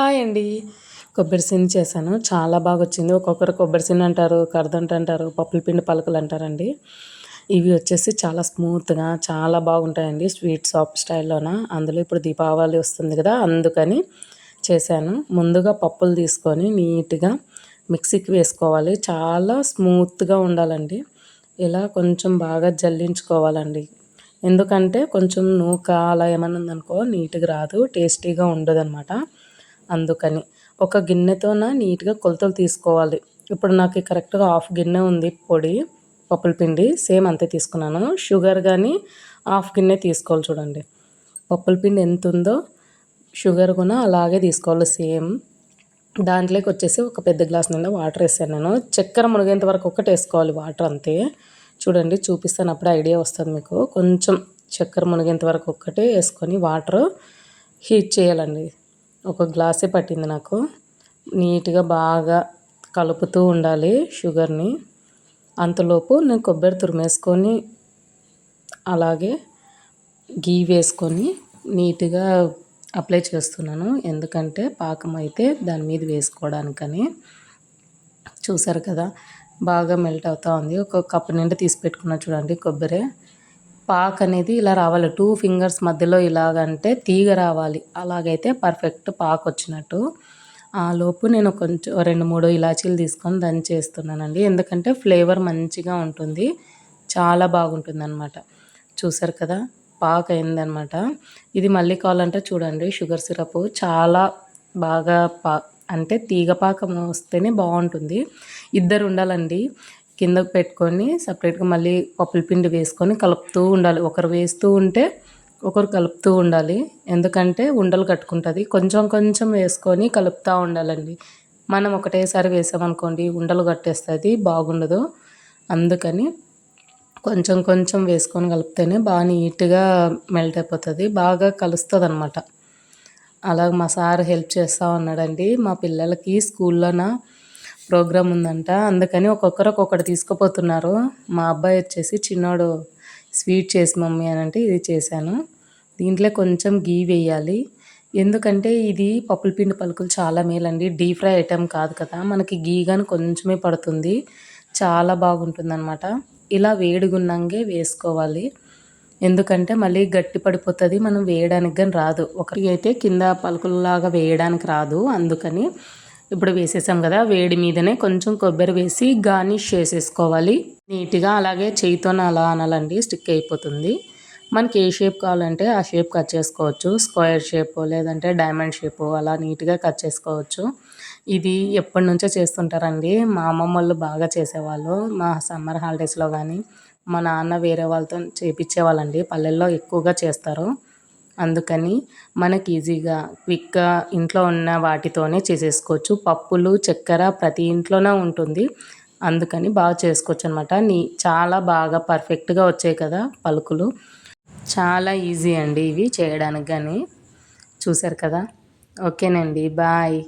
Hi అండి. కొబ్బరి sin చేశాను. చాలా బాగా వచ్చింది ఒక్కొక్కరు కొబ్బరి సిన్ అంటారు కరదంట అంటారు పప్పుల పిండి పలకలు అంటారండి. ఇవి వచ్చేసి చాలా స్మూత్గా చాలా బాగుంటాయండి. స్వీట్ షాప్ స్టైల్లోన. అందులో ఇప్పుడు దీపావళి వస్తుంది కదా అందుకని చేశాను. ముందుగా పప్పులు తీసుకొని నీట్గా మిక్సీకి వేసుకోవాలి. చాలా స్మూత్గా ఉండాలండి. ఇలా కొంచెం బాగా జల్లించుకోవాలండి. ఎందుకంటే కొంచెం నూక అలా ఏమైనా ఉందనుకో నీట్గా రాదు టేస్టీగా ఉండదు అనమాట అందుకని. ఒక గిన్నెతోన నీట్గా కొలతలు తీసుకోవాలి. ఇప్పుడు నాకు కరెక్ట్గా హాఫ్ గిన్నె ఉంది పొడి పప్పుల పిండి సేమ్ అంతే తీసుకున్నాను. షుగర్ కానీ హాఫ్ గిన్నె తీసుకోవాలి చూడండి. పప్పుల పిండి ఎంత ఉందో షుగర్ కూడా అలాగే తీసుకోవాలి సేమ్. దాంట్లోకి వచ్చేసి ఒక పెద్ద గ్లాస్ నిండా వాటర్ వేసాను నేను. చక్కెర మునిగేంత వరకు ఒకటి వేసుకోవాలి వాటర్ అంతే. చూడండి చూపిస్తాను అప్పుడే ఐడియా వస్తుంది మీకు. కొంచెం చక్కెర మునిగేంత వరకు ఒక్కటే వేసుకొని వాటర్ హీట్ చేయాలండి. ఒక గ్లాసే పట్టింది నాకు. నీట్గా బాగా కలుపుతూ ఉండాలి షుగర్ని. అంతలోపు నేను కొబ్బరి తురిమేసుకొని అలాగే గీ వేసుకొని నీట్గా అప్లై చేస్తున్నాను. ఎందుకంటే పాకం అయితే దాని మీద వేసుకోవడానికని. చూసారు కదా బాగా మెల్ట్ అవుతూ ఉంది. ఒక కప్పు నిండా తీసి పెట్టుకున్నా చూడండి కొబ్బరి. పాక్ అనేది ఇలా రావాలి. టూ ఫింగర్స్ మధ్యలో ఇలాగంటే తీగ రావాలి. అలాగైతే పర్ఫెక్ట్ పాక్ వచ్చినట్టు. ఆ లోపు నేను కొంచెం రెండు మూడు ఇలాచీలు తీసుకొని దంచి చేస్తున్నానండి. ఎందుకంటే ఫ్లేవర్ మంచిగా ఉంటుంది. చాలా బాగుంటుంది అనమాట చూసారు కదా? పాక్ అయిందనమాట ఇది మళ్ళీ కావాలంటే చూడండి. షుగర్ సిరప్ చాలా బాగా పా అంటే తీగ పాకం వస్తేనే బాగుంటుంది. ఇద్దరు ఉండాలండి. కిందకు పెట్టుకొని సపరేట్గా మళ్ళీ పప్పుల పిండి వేసుకొని కలుపుతూ ఉండాలి. ఒకరు వేస్తూ ఉంటే ఒకరు కలుపుతూ ఉండాలి. ఎందుకంటే ఉండలు కట్టుకుంటుంది. కొంచెం కొంచెం వేసుకొని కలుపుతూ ఉండాలండి. మనం ఒకటేసారి వేసామనుకోండి ఉండలు కట్టేస్తుంది బాగుండదు. అందుకని కొంచెం కొంచెం వేసుకొని కలిపితేనే బాగా నీట్గా మెల్ట్ అయిపోతుంది బాగా కలుస్తుంది అనమాట అలాగ మా సార్ హెల్ప్ చేస్తూ ఉన్నాడండి. మా పిల్లలకి స్కూల్లోన ప్రోగ్రామ్ ఉందంట. అందుకని ఒక్కొక్కరు ఒక్కొక్కటి తీసుకుపోతున్నారు. మా అబ్బాయి వచ్చేసి చిన్నోడు స్వీట్ చేసి మమ్మీ అని అంటే ఇది చేశాను. దీంట్లో కొంచెం గీ వేయాలి. ఎందుకంటే ఇది పప్పుల పిండి పలుకులు చాలా మేలండి డీప్ ఫ్రై ఐటెం కాదు కదా. మనకి గీ కానీ కొంచెమే పడుతుంది. చాలా బాగుంటుంది అనమాట ఇలా వేడిగున్నంగే వేసుకోవాలి. ఎందుకంటే మళ్ళీ గట్టి పడిపోతుంది మనం వేయడానికి కానీ రాదు. ఒకటి అయితే కింద పలుకులలాగా వేయడానికి రాదు. అందుకని ఇప్పుడు వేసేసాం కదా వేడి మీదనే కొంచెం కొబ్బరి వేసి గార్నిష్ చేసేసుకోవాలి. నీట్గా అలాగే చేయితో అలా అనాలండి స్టిక్ అయిపోతుంది. మనకి ఏ షేప్ కావాలంటే ఆ షేప్ కట్ చేసుకోవచ్చు. స్క్వేర్ షేప్ లేదంటే డైమండ్ షేప్ అలా నీట్గా కట్ చేసుకోవచ్చు. ఇది ఎప్పటి నుంచో చేస్తుంటారండి. మా అమ్మమ్మ వాళ్ళు బాగా చేసేవాళ్ళు. మా సమ్మర్ హాలిడేస్లో కానీ మా నాన్న వేరే వాళ్ళతో చేపించేవాళ్ళండి. పల్లెల్లో ఎక్కువగా చేస్తారు. అందుకని మనకి ఈజీగా క్విక్గా ఇంట్లో ఉన్న వాటితోనే చేసేసుకోవచ్చు. పప్పులు చక్కెర ప్రతి ఇంట్లోనే ఉంటుంది. అందుకని బాగా చేసుకోవచ్చు అనమాట నీ చాలా బాగా పర్ఫెక్ట్గా వచ్చాయి కదా పలుకులు. చాలా ఈజీ అండి ఇవి చేయడానికి కానీ చూసారు కదా? ఓకేనండి. బాయ్.